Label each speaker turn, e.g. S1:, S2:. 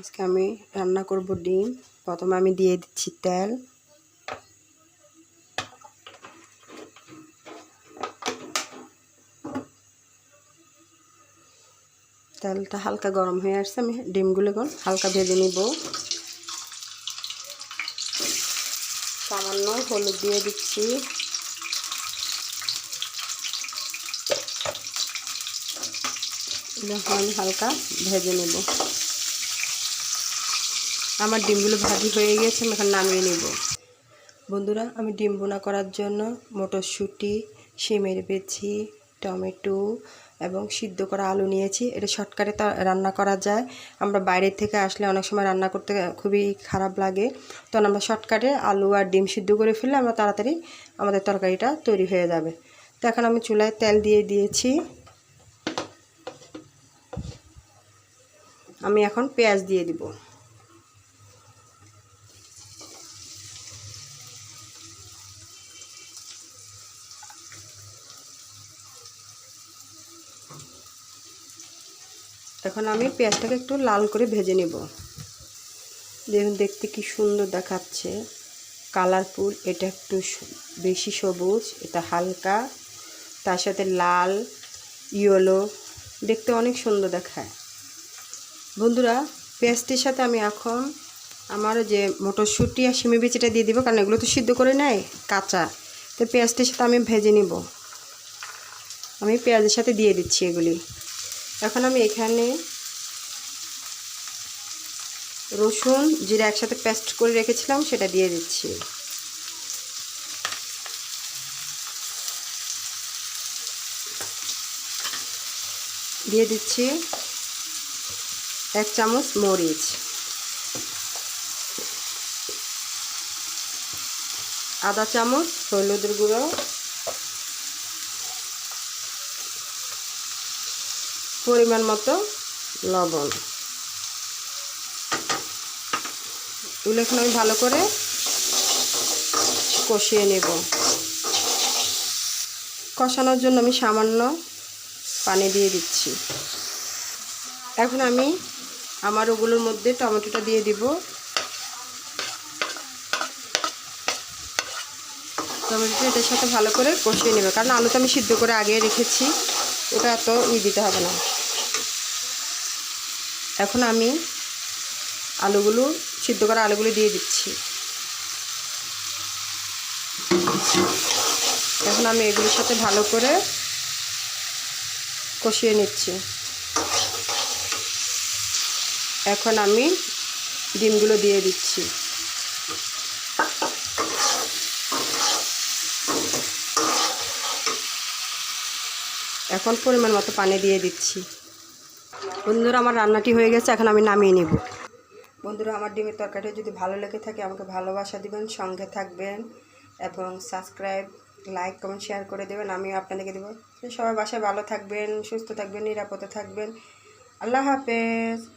S1: আজকে আমি রান্না করব ডিম। প্রথমে আমি দিয়ে দিচ্ছি তেল। তেলটা হালকা গরম হয়ে আসছে, আমি ডিমগুলো এখন হালকা ভেজে নিব। সামান্য হলুদ দিয়ে দিচ্ছি। আমি হালকা ভেজে নেব। আমার ডিমগুলো ভাজি হয়ে গেছে, আমি এখন নামিয়ে নেব। বন্ধুরা, আমি ডিম বোনা করার জন্য মটরশুঁটি, শিমের বেছি, টমেটো এবং সিদ্ধ করা আলু নিয়েছি। এটা শর্টকাটে তা রান্না করা যায়। আমরা বাইরের থেকে আসলে অনেক সময় রান্না করতে খুবই খারাপ লাগে। তখন আমরা শর্টকাটে আলু আর ডিম সিদ্ধ করে ফেললে আমরা তাড়াতাড়ি আমাদের তরকারিটা তৈরি হয়ে যাবে। তো এখন আমি চুলায় তেল দিয়ে দিয়েছি। আমি এখন পেঁয়াজ দিয়ে দিব। এখন আমি পেঁয়াজটাকে একটু লাল করে ভেজে নেব। দেখুন, দেখতে কি সুন্দর দেখাচ্ছে। কালারফুল, এটা একটু বেশি সবুজ, এটা হালকা, তার সাথে লাল, ইয়েলো, দেখতে অনেক সুন্দর দেখায়। বন্ধুরা, পেঁয়াজটির সাথে আমি এখন আমার যে মটরশুঁটি আর শিমি বিচিটা দিয়ে দিব, কারণ এগুলো তো সিদ্ধ করে নেয়, কাঁচা। তো পেঁয়াজটির সাথে আমি ভেজে নিব। আমি পেঁয়াজের সাথে দিয়ে দিচ্ছি এগুলি। এখন আমি এখানে রসুন, জিরা একসাথে পেস্ট করে রেখেছিলাম, সেটা দিয়ে দিচ্ছি। দিয়ে দিচ্ছি এক চামচ মরিচ। আধা চামচ, হলুদের গুঁড়ো। পরিমাণ মতো লবণ। এগুলো এখন আমি ভালো করে কষিয়ে নেব। কষানোর জন্য আমি সামান্য পানি দিয়ে দিচ্ছি। এখন আমি আমার ওগুলোর মধ্যে টমেটোটা দিয়ে দিব। টমেটোটা এটার সাথে ভালো করে কষিয়ে নেবে। কারণ আলুটা আমি সিদ্ধ করে আগে রেখেছি, ওটা এত ই দিতে হবে না। এখন আমি আলুগুলো, সিদ্ধ করা আলুগুলো দিয়ে দিচ্ছি। এখন আমি এগুলোর সাথে ভালো করে কষিয়ে নিচ্ছি। এখন আমি ডিমগুলো দিয়ে দিচ্ছি। এখন পরিমাণ মতো পানি দিয়ে দিচ্ছি। বন্ধুরা, আমার রান্নাটি হয়ে গেছে, এখন আমি নামিয়ে নেব। বন্ধুরা, আমার ডিমের তরকারিটা যদি ভালো লেগে থাকে, আমাকে ভালোবাসা দিবেন, সঙ্গে থাকবেন এবং সাবস্ক্রাইব লাইক কমেন্ট শেয়ার করে দেবেন। আমিও আপনাদেরকে দেবো। সবাই বাসায় ভালো থাকবেন, সুস্থ থাকবেন, নিরাপদে থাকবেন। আল্লাহ হাফেজ।